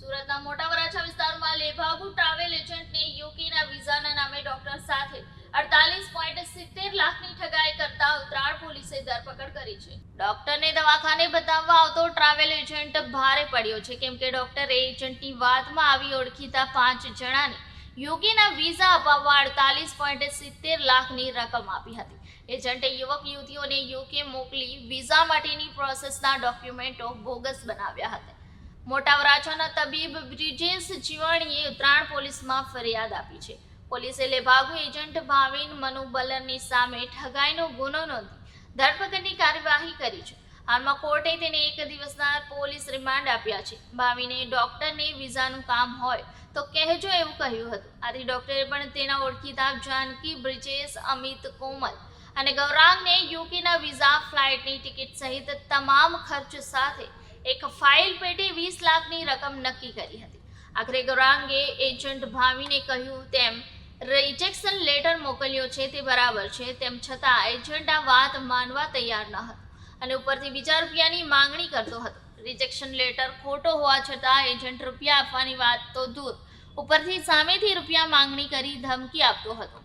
સુરતના મોટા વરાછા વિસ્તારમાં લેભાગુ ટ્રાવેલ એજન્ટને યુકેના વિઝાના નામે ડોક્ટર સાથે અડતાલીસ પોઈન્ટ સિત્તેર લાખની ઠગાઈ કરતા ઉત્તરાળ પોલીસે ધરપકડ કરી છે. ડોક્ટરને દવાખાને બતાવવા આવતો ટ્રાવેલ એજન્ટ ભારે પડ્યો છે. કેમ કે ડોક્ટરે એજન્ટની વાતમાં આવી ઓળખીતા પાંચ જણાને યુકેના વિઝા અપાવવા અડતાલીસ પોઈન્ટ સિત્તેર લાખની રકમ આપી હતી. એજન્ટે યુવક યુવતીઓને યુકે મોકલી વિઝા માટેની પ્રોસેસના ડોક્યુમેન્ટો બોગસ બનાવ્યા હતા. મોટા વરાછાના તબીબ બ્રિજેશ જીવાણીએ ઉત્તરાયણ પોલીસમાં ફરિયાદ આપી છે. પોલીસે લેભાગુ એજન્ટ ભાવિન મનુબલરની સામે ઠગાઈનો ગુનો નોંધી ધરપકડની કાર્યવાહી કરી છે. હાલમાં કોર્ટે તેને એક દિવસના પોલીસ રિમાન્ડ આપ્યા છે. ભાવિને ડોક્ટરને વિઝાનું કામ હોય તો કહેજો એવું કહ્યું હતું. આથી ડોક્ટરે પણ તેના ઓળખીતા જાનકી, બ્રિજેશ, અમિત, કોમલ અને ગૌરાંગને યુકેના વિઝા, ફ્લાઇટની ટિકિટ સહિત તમામ ખર્ચ સાથે એક ફાઇલ પેટે વીસ લાખની રકમ નક્કી કરી હતી. આખરે ગૌરાંગે એજન્ટ ભાવીને કહ્યું, તેમ રિજેક્શન લેટર મોકલ્યો છે તે બરાબર છે, તેમ છતાં એજન્ટ આ વાત માનવા તૈયાર ન હતો અને ઉપરથી બીજા રૂપિયાની માંગણી કરતો હતો. રિજેક્શન લેટર ખોટો હોવા છતાં એજન્ટ રૂપિયા આપવાની વાત તો દૂર. ઉપરથી સામેથી રૂપિયા માંગણી કરી ધમકી આપતો હતો.